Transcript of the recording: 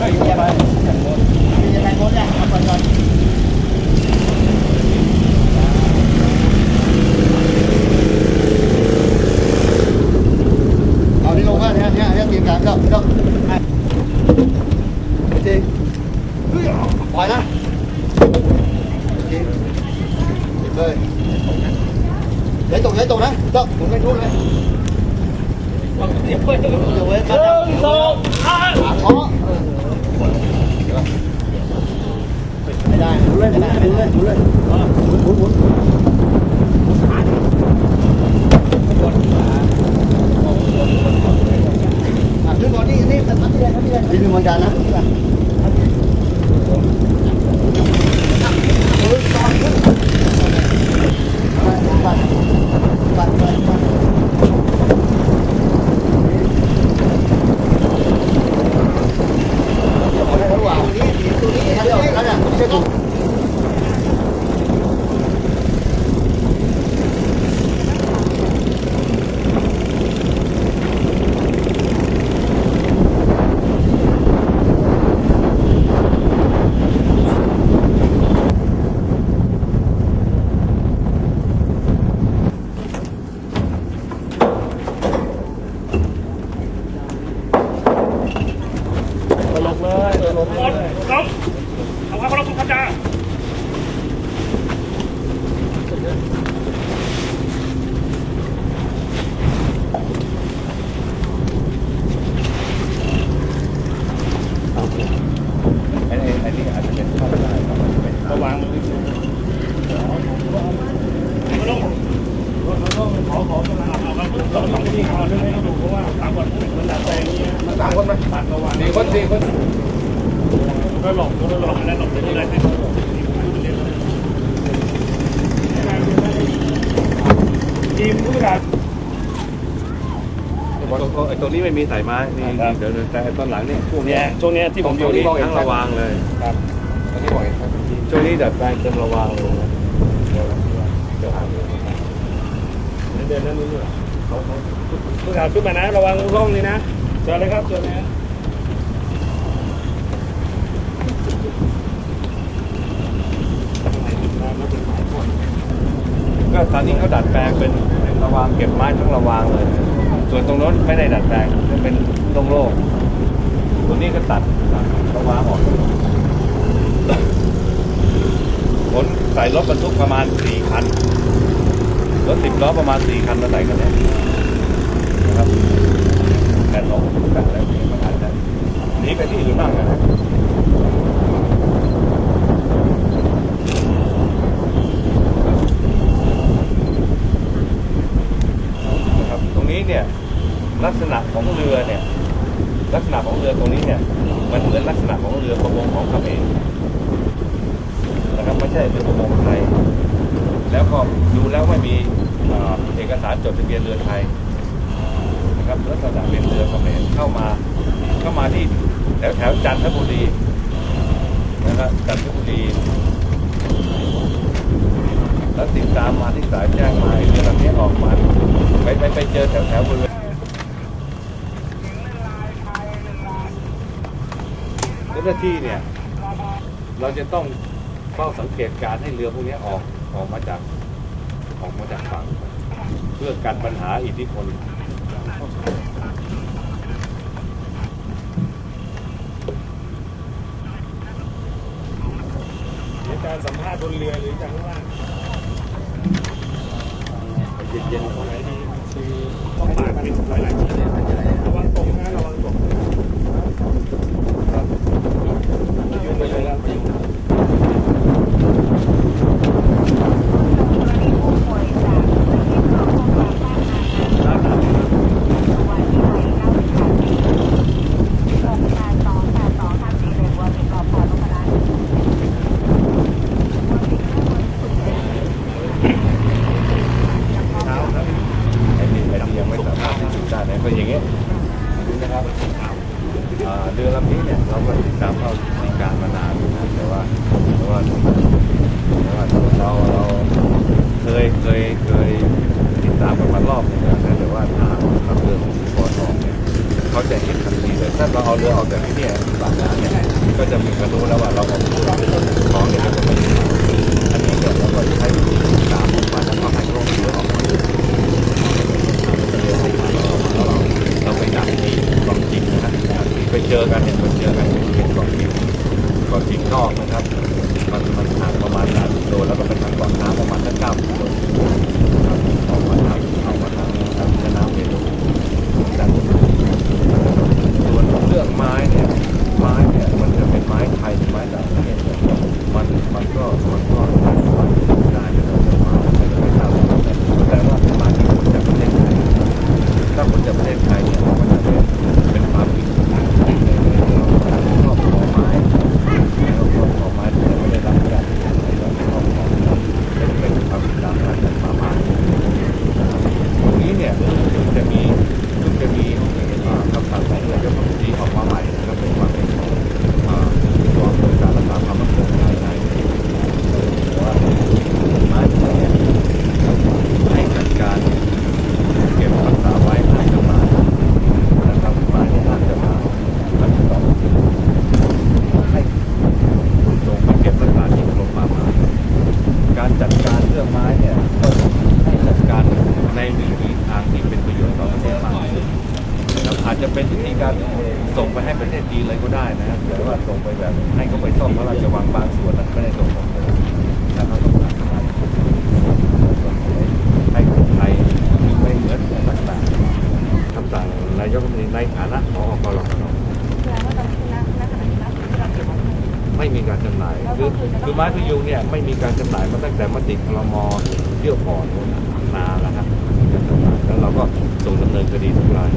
ไปมียังไงมียังไงโน้ตเนี่ย ไม่รู้เลยเดี๋ยวเว้ยเดี๋ยวเว้ยหนึ่งสองห้าท้อไม่ได้หมุนเลยได้หมุนเลยหมุนเลยหมุนหมุนหมุนอะขึ้นก่อนนี่นี่ทันทีเลยทันทีเลยนี่เป็นเหมือนกันนะปัดปัดปัดปัด ระหว่างนี้ตัวนี้เดียวแล้วเนี่ยไม่ใช่ถูกตลกเลยตลกเลย น้องเอาไว้พระคุณพระเจ้า ไอ้ไอ้ไอ้นี่อาจจะเป็นเข้าได้ครับเป็น ระวังขอขอขอเอาครับเราต้องที่ คอด้วยให้ดูเพราะว่าตามกฎมันดัดแปลงนี้มันสามคนไหมตัดระวังสี่คนสี่คนก็หลบก็หลบแล้วหลบไปเลยทีมผู้การไอ้ตรงนี้ไม่มีสายไม้นี่เดี๋ยวแต่ต้นหลังเนี่ยช่วงเนี่ยช่วงนี้ที่ผมอยู่นี่ทั้งระวางเลยครับตอนนี้บอกช่วงนี้ดัดแปลงเต็มระวางเลยเดี๋ยวเดี๋ยวหาเรื่องเดินนั่นนี่ ผู้การขึ้นมานะ ระวังร่องนี่นะเจอเลยครับเจอเลยนะก็ตอนนี้เขาดัดแปลงเป็นระวางเก็บไม้ทั้งระวางเลย ส่วนตรงโน้นไม่ได้ดัดแปลงเป็นตรงโล่งๆตัวนี้ก็ตัดระวางออกขนใส่รถบรรทุกประมาณสี่คันรถสิบล้อประมาณสี่คันมาใส่กันเนี่ย นะครับแผ่นลงกันแล้วมันอาจจะหนีไปที่อื่นบ้างนะนะครับตรงนี้เนี่ยลักษณะของเรือเนี่ยลักษณะของเรือตรงนี้เนี่ยมันเหมือนลักษณะของเรือประมงของเขมรนะครับไม่ใช่เรือประมงไทย แล้วก็ดูแล้วไม่มีเอกสารจดทะเบียนเรือไทย นะครับลักษณะเป็นเรือเขมรเข้ามาเข้ามาที่แถวแถวจันทบุรีนะครับจันทบุรีแล้วติดตามมาที่สายแจ้งมาเรือลำนี้ออกมาไปไปไปเจอแถวแถวบริเวณเจ้าหน้าที่เนี่ย เราจะต้องเฝ้าสังเกตการให้เรือพวกนี้ออกออกมาจากออกมาจากฝั่งเพื่อกันปัญหาอิทธิพล มีการสัมภาษณ์ บนเรือหรือจากข้างล่างเย็นๆ ตรงไหนดีคือต้องปาดปิดหลายๆทีระวังตกนะระวังตก ยุ่งไปเลยครับยุ่ง เช้าครับไอ้นี่ไอ้นี่ยังไม่สามารถที่ จะได้นอย่างเงี้ยดูนะครับเรือลำนี้เนี่ยเราก็ติดตามเข้าที่การมานานนะแต่ว่าแต่ว่าแต่ว่าเราเราเคยเคยเคยติดตามกันมารอบนึงแล้วนะแต่ว่าทางทางเรือของสุพรออกเนี่ยเขาจะเห็นทันทีแต่ถ้าเราเอาเรือออกจากที่เนี่ยปากน้ำเนี่ยก็จะมีกระรู้แล้วว่าเราเอาของเนี่ยมันจะไม่ได้อันนี้เนี่ยเราก็ใช้วิธีการมาแล้วก็ให้ลงเรือออกมาเราไปดักที่กองจริงนะครับไป เจอกันเนี่ยมันเจอกันที่เป็นกองจริงกองจริงนอกนะครับมันมันห่างประมาณ30โลแล้วก็ไปทางเกาะน้ำประมาณสักเก้ากิโลครับออกมาทางออกมาทางทางแม่น้ำเบรุดันส่วนเรื่องไม้เนี่ยไม้เนี่ยมันจะเป็นไม้ไทยหรือไม้ต่างประเทศเนี่ยมันมันก็มันก็ได้นะครับแต่ว่ามันจะไม่ทราบแต่ว่าเป็นไม้ที่คนจากประเทศไทยถ้า นากประเทศไทยเนี่ยมันก็จะเป็นความผิดในในในเรื่องของการครอบครองไม้ แล้วก็ออกมาที่ไม่ได้รับการในเรื่องของของเป็นเป็นความผิดตามพระราชบัญญัติป่าไม้ตรงนี้เนี่ยจะมีเพิ่งจะมีคำสั่งของนายกรัฐมนตรีออกมาใหม่นะครับเป็นความเป็นของกองบริการรักษาความมั่นคงภายในว่าไม้เนี่ยให้จัดการเก็บรักษาไว้ห้ามจำหน่ายนะครับไม้เนี่ยห้ามจำหน่ายห้ามจำหน่ายให้ ส่งไปเก็บรักษาที่กรมป่าไม้การจัดการเรื่องไม้เนี่ยก็ให้จัดการในวิธีทางที่เป็นประโยชน์ต่อประเทศมากที่สุดนะครับอา จะเป็นวิธีการส่งไปให้ประเทศจีนเลยก็ได้นะครับหรือว่าส่งไปแบบให้เขาไปซ่อมพระราชวังบางส่วนนะไม่ได้ส่งของเลยแต่เขาต้องการอะไรให้คนไทยไม่เหมือนต่างคำสั่งนายกรัฐมนตรีในฐานะของอกรแสดงว่าตอนไม่มีการจำหน่ายคือคือไม้พยุงเนี่ยไม่มีการจำหน่ายมาตั้งแต่มติคลมเที่ยวก่อนนู้นานแล้วครับแล้วเราก็ส่งดำเนินคดีทุกราย